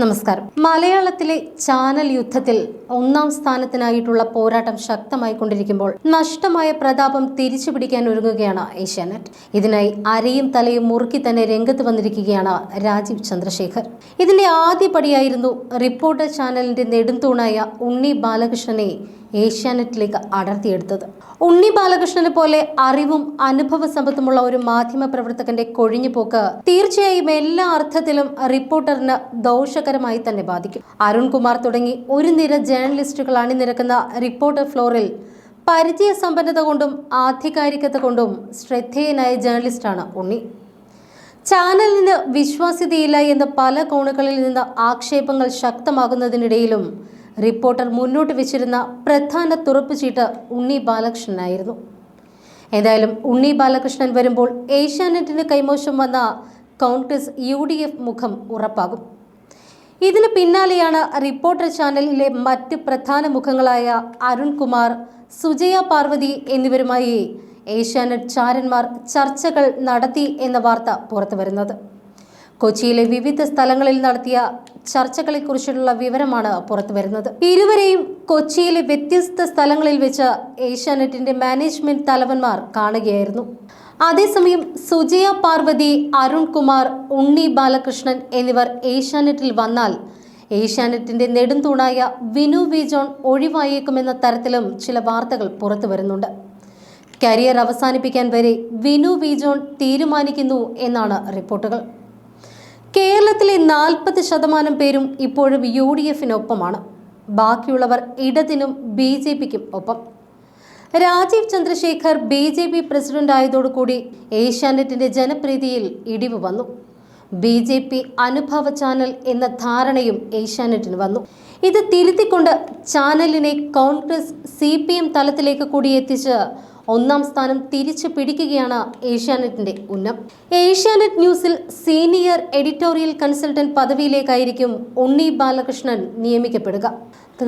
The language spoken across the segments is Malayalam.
നമസ്കാരം. മലയാളത്തിലെ ചാനൽ യുദ്ധത്തിൽ ഒന്നാം സ്ഥാനത്തിനായിട്ടുള്ള പോരാട്ടം ശക്തമായി കൊണ്ടിരിക്കുമ്പോൾ നഷ്ടമായ പ്രതാപം തിരിച്ചു പിടിക്കാൻ ഒരുങ്ങുകയാണ് ഏഷ്യാനെറ്റ്. ഇതിനായി അരയും തലയും മുറുക്കി തന്നെ രംഗത്ത് വന്നിരിക്കുകയാണ് രാജീവ് ചന്ദ്രശേഖർ. ഇതിന്റെ ആദ്യപടിയായിരുന്നു റിപ്പോർട്ടർ ചാനലിന്റെ നെടുംതൂണായ ഉണ്ണി ബാലകൃഷ്ണനെ ഏഷ്യാനെറ്റിലേക്ക് അടർത്തിയെടുത്തത്. ഉണ്ണി ബാലകൃഷ്ണനെ പോലെ അറിവും അനുഭവ സമ്പത്തുമുള്ള ഒരു മാധ്യമ പ്രവർത്തകന്റെ കൊഴിഞ്ഞുപോക്ക് തീർച്ചയായും എല്ലാ അർത്ഥത്തിലും റിപ്പോർട്ടറിന് ദോഷകരമായി തന്നെ ബാധിക്കും. അരുൺകുമാർ തുടങ്ങി ഒരു നിര ജേർണലിസ്റ്റുകൾ അണിനിരക്കുന്ന റിപ്പോർട്ടർ ഫ്ലോറിൽ. പരിചയ സമ്പന്നത കൊണ്ടും ആധികാരികത കൊണ്ടും ശ്രദ്ധേയനായ ജേർണലിസ്റ്റാണ് ഉണ്ണി. ചാനലിന് വിശ്വാസ്യതയില്ല എന്ന പല കോണുകളിൽ നിന്ന് ആക്ഷേപങ്ങൾ ശക്തമാകുന്നതിനിടയിലും റിപ്പോർട്ടർ മുന്നോട്ട് വെച്ചിരുന്ന പ്രധാന തുറപ്പുചീട്ട് ഉണ്ണി ബാലകൃഷ്ണനായിരുന്നു എന്തായാലും ഉണ്ണി ബാലകൃഷ്ണൻ വരുമ്പോൾ ഏഷ്യാനെറ്റിന് കൈമോശം വന്ന കോൺഗ്രസ് യു മുഖം ഉറപ്പാകും. ഇതിന് പിന്നാലെയാണ് റിപ്പോർട്ടർ ചാനലിലെ മറ്റ് പ്രധാന മുഖങ്ങളായ അരുൺകുമാർ സുജയ പാർവതി എന്നിവരുമായി ഏഷ്യാനെറ്റ് ചാരന്മാർ ചർച്ചകൾ നടത്തി എന്ന വാർത്ത പുറത്തു വരുന്നത് കൊച്ചിയിലെ വിവിധ സ്ഥലങ്ങളിൽ നടത്തിയ ചർച്ചകളെക്കുറിച്ചുള്ള വിവരമാണ് പുറത്തു വരുന്നത്. ഇരുവരെയും കൊച്ചിയിലെ വ്യത്യസ്ത സ്ഥലങ്ങളിൽ വെച്ച് ഏഷ്യാനെറ്റിന്റെ മാനേജ്മെന്റ് തലവന്മാർ കാണുകയായിരുന്നു. അതേസമയം സുജയ പാർവതി അരുൺകുമാർ ഉണ്ണി ബാലകൃഷ്ണൻ എന്നിവർ ഏഷ്യാനെറ്റിൽ വന്നാൽ ഏഷ്യാനെറ്റിന്റെ നെടുംതൂണായ വിനു വി ജോൺ ഒഴിവായേക്കുമെന്ന തരത്തിലും ചില വാർത്തകൾ പുറത്തു വരുന്നുണ്ട്. കരിയർ അവസാനിപ്പിക്കാൻ വരെ വിനു വി ജോൺ തീരുമാനിക്കുന്നു എന്നാണ് റിപ്പോർട്ടുകൾ. കേരളത്തിലെ നാൽപ്പത് ശതമാനം പേരും ഇപ്പോഴും യു ഡി എഫിനൊപ്പമാണ്. ബാക്കിയുള്ളവർ ഇടതിനും ബി ജെ പിക്കും ഒപ്പം. Rajeev Chandrasekhar B J P president ആയതോടുകൂടി ഏഷ്യാനെറ്റിന്റെ ജനപ്രീതിയിൽ ഇടിവ് വന്നു. ബി ജെ പി അനുഭവ ചാനൽ എന്ന ധാരണയും ഏഷ്യാനെറ്റിന് വന്നു. ഇത് തിരുത്തിക്കൊണ്ട് ചാനലിനെ കോൺഗ്രസ് സി തലത്തിലേക്ക് കൂടി എത്തിച്ച് ഒന്നാം സ്ഥാനം തിരിച്ചു പിടിക്കുകയാണ് ഏഷ്യാനെറ്റിന്റെ ഉന്നം. ഏഷ്യാനെറ്റ് ന്യൂസിൽ സീനിയർ എഡിറ്റോറിയൽ കൺസൾട്ടന്റ് പദവിയിലേക്കായിരിക്കും ഉണ്ണി ബാലകൃഷ്ണൻ നിയമിക്കപ്പെടുക.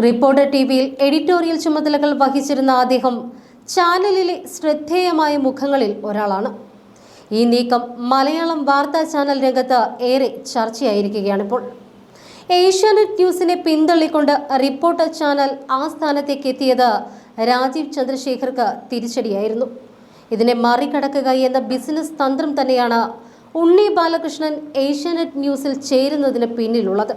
റിപ്പോർട്ടർ ടി വിയിൽ എഡിറ്റോറിയൽ ചുമതലകൾ വഹിച്ചിരുന്ന അദ്ദേഹം ചാനലിലെ ശ്രദ്ധേയമായ മുഖങ്ങളിൽ ഒരാളാണ്. ഈ നീക്കം മലയാളം വാർത്താ ചാനൽ രംഗത്ത് ഏറെ ചർച്ചയായിരിക്കുകയാണിപ്പോൾ. ഏഷ്യാനെറ്റ് ന്യൂസിനെ പിന്തള്ളിക്കൊണ്ട് റിപ്പോർട്ടർ ചാനൽ ആ സ്ഥാനത്തേക്ക് എത്തിയത് രാജീവ് ചന്ദ്രശേഖർക്ക് തിരിച്ചടിയായിരുന്നു. ഇതിനെ മറികടക്കുക എന്ന ബിസിനസ് തന്ത്രം തന്നെയാണ് ഉണ്ണി ബാലകൃഷ്ണൻ ഏഷ്യാനെറ്റ് ന്യൂസിൽ ചേരുന്നതിന് പിന്നിലുള്ളത്.